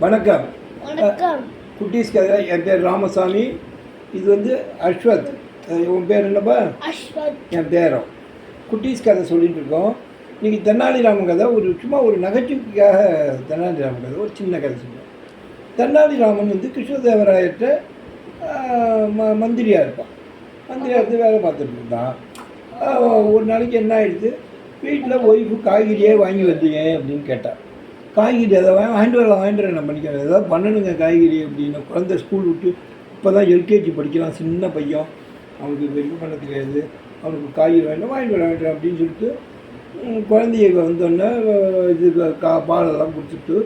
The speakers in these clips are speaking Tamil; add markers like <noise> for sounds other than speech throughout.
வணக்கம். குட்டீஸ் கதை என் பேர் ராமசாமி. இது வந்து அஸ்வத். உன் பேர் என்னப்பா? என் பேரம் குட்டீஸ் கதை சொல்லிட்டு இருக்கோம். இன்னைக்கு தென்னாலிராமன் கதை ஒரு சும்மா ஒரு நகைச்சுவைக்காக தென்னாலிராமன் கதை ஒரு சின்ன கதை சொல்லுவோம் தென்னாலிராமன் வந்து கிருஷ்ணதேவராயர்கிட்ட ம மந்திரியாக இருப்பான். மந்திரியாக இருந்து வேலை பார்த்துட்டு இருந்தான். ஒரு நாளைக்கு என்ன ஆயிடுது? வீட்டில் ஒய்ஃபு காய்கறியே வாங்கி வந்தீங்க அப்படின்னு கேட்டான். காய்கறி அதை வாங்கி வாங்கிட்டு வரலாம் வாங்கிட்டு வரலாம் நம்ம பண்ணிக்கிறேன் ஏதாவது பண்ணணுங்க காய்கறி அப்படின்னு குழந்தை ஸ்கூல் விட்டு இப்போ தான் எல்கேஜி படிக்கிறான் சின்ன பையன். அவனுக்கு இது பண்ண தெரியாது. அவனுக்கு காய்கறி வேண்டாம் வாங்கிட்டு வர வேண்டாம் அப்படின்னு சொல்லிட்டு குழந்தைய வந்தோடனே இது கா பாலெல்லாம் கொடுத்துட்டு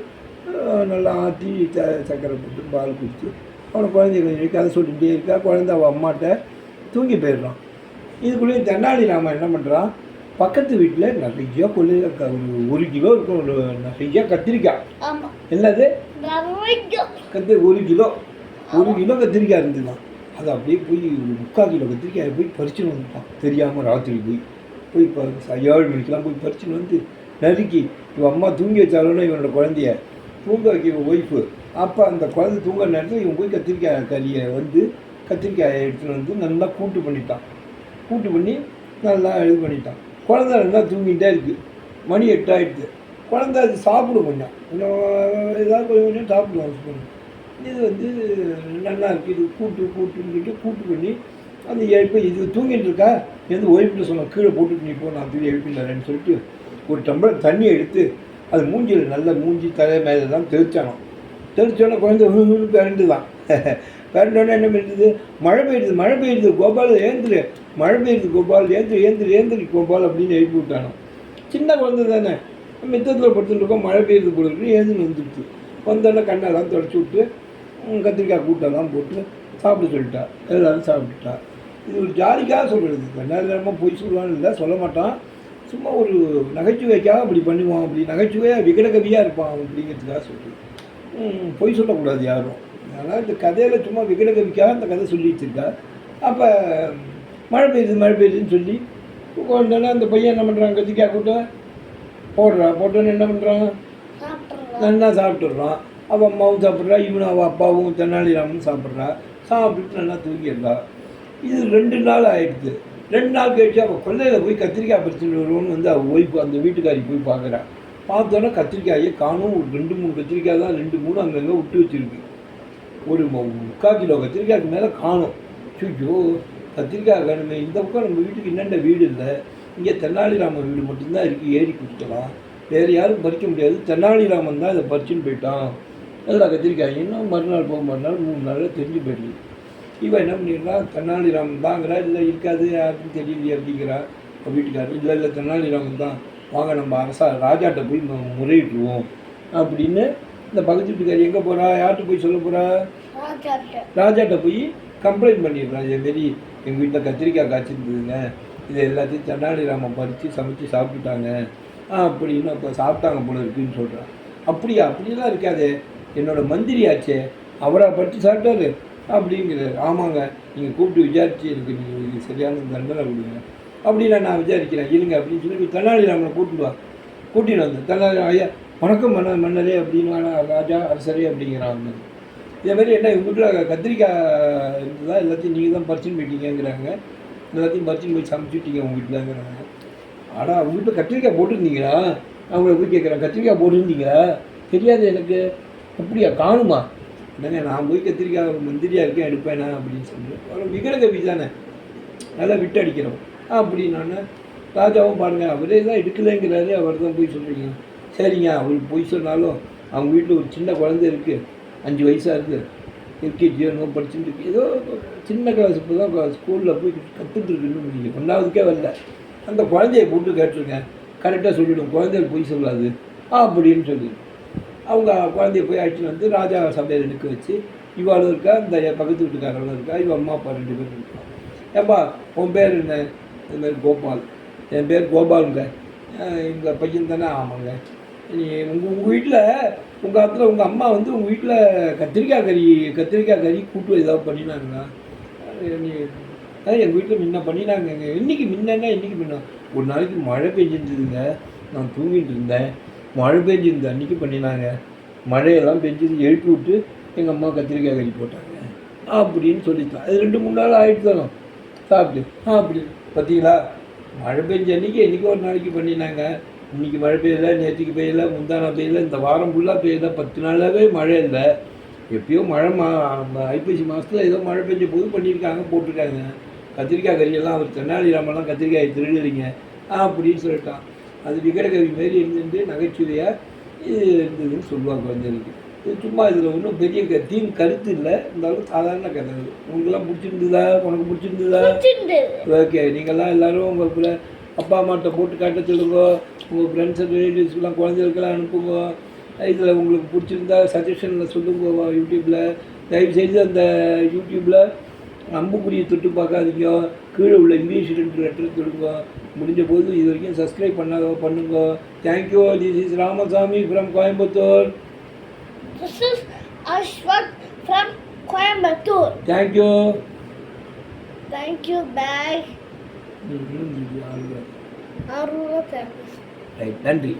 நல்லா ஆற்றி ச சக்கரை போட்டு பால் குடிச்சு அவனை குழந்தைய கொஞ்சம் கதை சொல்லிகிட்டே இருக்கா. குழந்தை அவள் அம்மாட்ட தூங்கி போயிடுறான். இதுக்குள்ளேயும் தென்னாலி ராமன் என்ன பண்ணுறான் பக்கத்து வீட்டில் நிறைய கொள்ளையில் ஒரு ஒரு கிலோ இருக்கும். நிறைய கத்திரிக்காய். என்னது? ரவைக்கு கத்து ஒரு கிலோ. ஒரு கிலோ கத்திரிக்காய் இருந்துதான் அது அப்படியே போய் முக்கால் கிலோ கத்திரிக்காயை போய் பறிச்சுன்னு வந்துட்டான். தெரியாமல் ராத்திரி போய். போய் ஏழு மணிக்கெலாம் போய் பறிச்சுன்னு வந்து நறுக்கி இவன் அம்மா தூங்கி வச்சாலும் இவனோட குழந்தைய. தூங்க வைக்க ஒய்ஃபு அப்போ அந்த குழந்தை தூங்குற நேரத்தில் இவன் போய் கத்திரிக்காய் கறியை வந்து கத்திரிக்காயை எடுத்துன்னு வந்து நல்லா கூட்டு பண்ணிட்டான். கூட்டு பண்ணி நல்லா இது பண்ணிட்டான். குழந்த நல்லா தூங்கிட்டே இருக்குது மணி எட்டாயிடுது குழந்தை அது சாப்பிடும் கொஞ்சம். கொஞ்சம் ஏதாவது கொஞ்சம் கொஞ்சம் சாப்பிடுவோம் ஸ்பூன் இது வந்து நல்லா இருக்குது இது கூட்டு கூட்டுன்னு சொல்லிட்டு கூட்டு பண்ணி அந்த இப்போ இது தூங்கிட்டு இருக்கா? எந்த ஒய்ஃப்ட்டு சொன்னோம் கீழே போட்டுட்டு நீ போ நான் திரும்பி எழுப்பிடுறேன்னு சொல்லிட்டு ஒரு டம்ளர் தண்ணி எடுத்து அது மூஞ்சியில் நல்ல மூஞ்சி தலை மேலே தான் தெளிச்சானோ தெளிச்சோடனே குழந்தை பிறண்டு தான் <laughs> பிறண்டோன்னே என்ன பண்ணுறது மழை பெய்யுது மழை பெய்யுது. கோபால ஏந்துரு மழை பெய்யுது கோபால் ஏந்திரி ஏந்திரி ஏந்திரி கோபால் அப்படின்னு எழுப்பி விட்டானோ. சின்ன குழந்தை தானே. மித்தத்தில் படுத்துட்டு இருக்கோம் மழை பெய்யுது போல இருக்கு. ஏந்தின்னு வந்துடுச்சு வந்தோடனே கண்ணெல்லாம் தொடச்சி விட்டு கத்திரிக்காய் கூட்டெல்லாம் போட்டு சாப்பிட சொல்லிட்டா. எல்லோரும் சாப்பிட்டுட்டா. இது ஒரு ஜாலிக்காக சொல்கிறது என்ன நேரமாக போய் சொல்லுவான்னு இல்லை சொல்ல மாட்டான். சும்மா ஒரு நகைச்சுவைக்காக அப்படி பண்ணுவான் அப்படி. நகைச்சுவையாக விகடகவியாக இருப்பான் அப்படிங்கிறதுக்காக சொல்லுது பொய் சொல்லக்கூடாது யாரும். அதனால் இந்த கதையில் சும்மா விகடகவிக்காக அந்த கதை சொல்லி வச்சுருக்கா. அப்போ மழை பெய்யுது மழை பெய்யுதுன்னு சொல்லி உடனே அந்த பையன் என்ன பண்ணுறான் கத்திரிக்காய் கூட்ட போடுறா போட்டோன்னு என்ன பண்ணுறான் நல்லா சாப்பிட்டுடுறான் அவள் அம்மாவும் சாப்பிட்றா இவனும் அவள் அப்பாவும் தென்னாலிராமனும் சாப்பிட்றா. சாப்பிட்டுட்டு நல்லா தூங்கிடுறா. இது ரெண்டு நாள் ஆயிடுது. ரெண்டு நாள் கழிச்சு அவள் கொல்லையில் போய் கத்திரிக்காய் பறிச்சுட்டு வருவோன்னு வந்து அவள் ஒய்ஃபு அந்த வீட்டுக்காரி போய் பார்க்குறா. பார்த்தோன்னே கத்திரிக்காயை காணும். ஒரு ரெண்டு மூணு கத்திரிக்காய் தான் ரெண்டு மூணு அங்கங்கே விட்டு வச்சிருக்கு. ஒரு முக்கால் கிலோ கத்திரிக்காய்க்கு மேலே காணும். ஐயோ கத்திரிக்காய் வேணுமே இந்த பக்கம் நம்ம வீட்டுக்கு என்னென்ன வீடு இல்லை. இங்கே தென்னாலிராமன் வீடு மட்டும்தான் இருக்குது ஏறி கொடுத்துக்கலாம் வேறு யாரும் பறிக்க முடியாது. தென்னாலிராமன் தான் இதை பறிச்சுன்னு போயிட்டான். அதில் கத்திரிக்காய். இன்னும் மறுநாள் போக மறுநாள் மூணு நாளில் தெரிஞ்சு போயிடுது. இவன் என்ன பண்ணிடுறா? தென்னாலிராமன் தாங்கிறா? இல்லை இருக்காது யாருக்கும் தெரியலையே அப்படிங்கிறா. வீட்டுக்காரர் இல்லை இல்லை தென்னாலிராமன் தான். வாங்க நம்ம அரசா ராஜாட்ட போய் மு- முறையிட்டுருவோம் அப்படின்னு இந்த பக்கத்து வீட்டுக்காரி எங்கே போகிறா யார்கிட்ட போய் சொல்ல போகிறா ராஜாட்ட போய் கம்ப்ளைண்ட் பண்ணிடுறான். இதேமாரி எங்கள் வீட்டில் கத்திரிக்காய் காய்ச்சிருந்ததுங்க இது எல்லாத்தையும் தென்னாலிராமன் பறித்து சமைச்சு சாப்பிட்டுட்டாங்க. அப்படின்னு அப்போ சாப்பிட்டாங்க போல இருக்குன்னு சொல்கிறான் அப்படியா? அப்படிலாம் இருக்காதே. என்னோட மந்திரியாச்சே. அவராக பறித்து சாப்பிட்டாரு. அப்படிங்கிறாரு ஆமாங்க நீங்கள் கூப்பிட்டு விசாரிச்சு எனக்கு நீங்கள் சரியான தண்டனை கொடுங்க. அப்படின்னு நான் விசாரிக்கிறேன். இருங்க அப்படின்னு சொல்லி தென்னாலிராமனை கூட்டிட்டு வா. கூட்டிட்டு வந்தேன் தென்னாலி ஐயா வணக்கம் மன்ன மன்னரே அப்படின்னு ராஜா அரசரே அப்படிங்கிறாங்க இதே மாதிரி என்ன எங்கள் வீட்டில் கத்திரிக்காய் இருந்ததா? எல்லாத்தையும் நீங்கள் தான் பறிச்சுன்னு போயிட்டீங்கங்கிறாங்க. எல்லாத்தையும் பறிச்சுன்னு போய் சமைச்சுட்டீங்க உங்கள் வீட்டிலங்கிறாங்க ஆனால் அவங்க வீட்டில் கத்திரிக்காய் போட்டிருந்தீங்களா? அவங்கள போய் கேட்குறேன். கத்திரிக்காய் போட்டிருந்தீங்களா? தெரியாது எனக்கு. அப்படியா? காணுமா? என்னங்க நான் போய் கத்திரிக்காய் மந்திரியாக இருக்கேன் எடுப்பேனா அப்படின்னு சொல்லிட்டு விக்கிரக விகடகவி தானே. நல்லா விட்டு அடிக்கிறோம். அப்படின்னானே ராஜாவும் பாருங்க அவரே தான் எடுக்கலைங்கிறாரு. அவர் தான் போய் சொல்கிறீங்க சரிங்க அவருக்கு போய் சொன்னாலும் அவங்க வீட்டில் ஒரு சின்ன குழந்தை இருக்குது அஞ்சு வயசாக இருக்குது எல்கேஜி என்னமோ படிச்சுட்டு இருக்கு. ஏதோ சின்ன கிளாஸ் இப்போ தான் ஸ்கூலில் போய் கற்றுட்டு இன்னும் முடியல. ஒன்றாவதுக்கே வரல. அந்த குழந்தைய போட்டு கேட்டிருக்கேன். கரெக்டாக சொல்லிவிடும். குழந்தைய போய் சொல்லாது. அப்படின்னு சொல்லி. அவங்க குழந்தைய போய் அழைச்சிட்டு வந்து ராஜா சபையில் நிற்க வச்சு இவாளும் இருக்கா? இந்த பக்கத்து வீட்டுக்காரங்களும் இருக்கா? இவ அம்மா அப்பா ரெண்டு பேரும் இருக்கா? ஏப்பா உன் பேர் என்ன? இந்த பேர் கோபால். என் பேர் கோபாலுங்க. எங்கள் பையன் தானே? ஆமாங்க. நீ உங்கள் உங்கள் வீட்டில் உங்கள் காலத்தில் உங்கள் அம்மா வந்து உங்கள் வீட்டில் கத்திரிக்காய் கறி கத்திரிக்காய் கறி கூட்டு ஏதாவது பண்ணினாங்களா? நீ அதான் எங்கள் வீட்டில் முன்ன பண்ணினாங்க. இன்னைக்கு முன்னன்னா இன்றைக்கி முன்ன. ஒரு நாளைக்கு மழை பெஞ்சிருந்ததுங்க. நான் தூங்கிட்டு இருந்தேன். மழை பெஞ்சிருந்த அன்னைக்கு பண்ணினாங்க. மழையெல்லாம் பெஞ்சது எழுப்பி விட்டு எங்கள் அம்மா கத்திரிக்காய் கறி போட்டாங்க. அப்படின்னு சொல்லிக்கலாம் அது ரெண்டு மூணு நாள் ஆகிட்டு தானோ? சாப்பிட்டு. ஆ அப்படி. பார்த்தீங்களா மழை பெஞ்ச அன்றைக்கி என்றைக்கி ஒரு நாளைக்கு பண்ணினாங்க. இன்னைக்கு மழை பெய்யல நேற்றுக்கு பெய்யல முந்தானா பெய்யல இந்த வாரம் ஃபுல்லாக பெய்யல. பத்து நாளாகவே மழை இல்லை. எப்பயோ மழை மா ஐப்பசி மாதத்தில் ஏதோ மழை பெஞ்ச போது பண்ணியிருக்காங்க போட்டிருக்காங்க. கத்திரிக்காய் கறியெல்லாம் அவர் தென்னாலிராமெல்லாம் கத்திரிக்காய் திருடுறீங்க ஆ அப்படின்னு சொல்லிட்டான். அது விகடகவி மாரி இருந்துட்டு நகைச்சுவையாக இது இருந்ததுன்னு சொல்லுவாங்க குழந்தைகளுக்கு இது சும்மா இதில் ஒன்றும் பெரிய க- தீம் கருத்து இல்லை. இருந்தாலும் சாதாரண கதை. இது. உங்களுக்கெல்லாம் பிடிச்சிருந்ததா? உனக்கு பிடிச்சிருந்ததா? ஓகே நீங்கள்லாம் எல்லாரும் உங்கள் பிள்ளை அப்பா அம்மாட்ட போட்டு காட்ட சொல்லுங்க உங்கள் ஃப்ரெண்ட்ஸ் ரிலேட்டிவ்ஸ்க்கெலாம் குழந்தைகளுக்கெல்லாம் அனுப்புங்க. இதில் உங்களுக்கு பிடிச்சிருந்தா சஜஷனில் சொல்லுங்க யூடியூப்பில் தயவுசெய்து அந்த யூடியூப்பில் அம்புக்குறியை தொட்டு பார்க்காதீங்க. கீழே உள்ள இங்கிலீஷ் ரெண்டு லெட்டர் தொடுங்க முடிஞ்ச போது இது வரைக்கும் சப்ஸ்கிரைப் பண்ணாத பண்ணுங்க. Thank you this is Ramasamy from Coimbatore This is Ashwat from Coimbatore. Thank you Thank you. ஆர்வமாக ரைட் நன்றி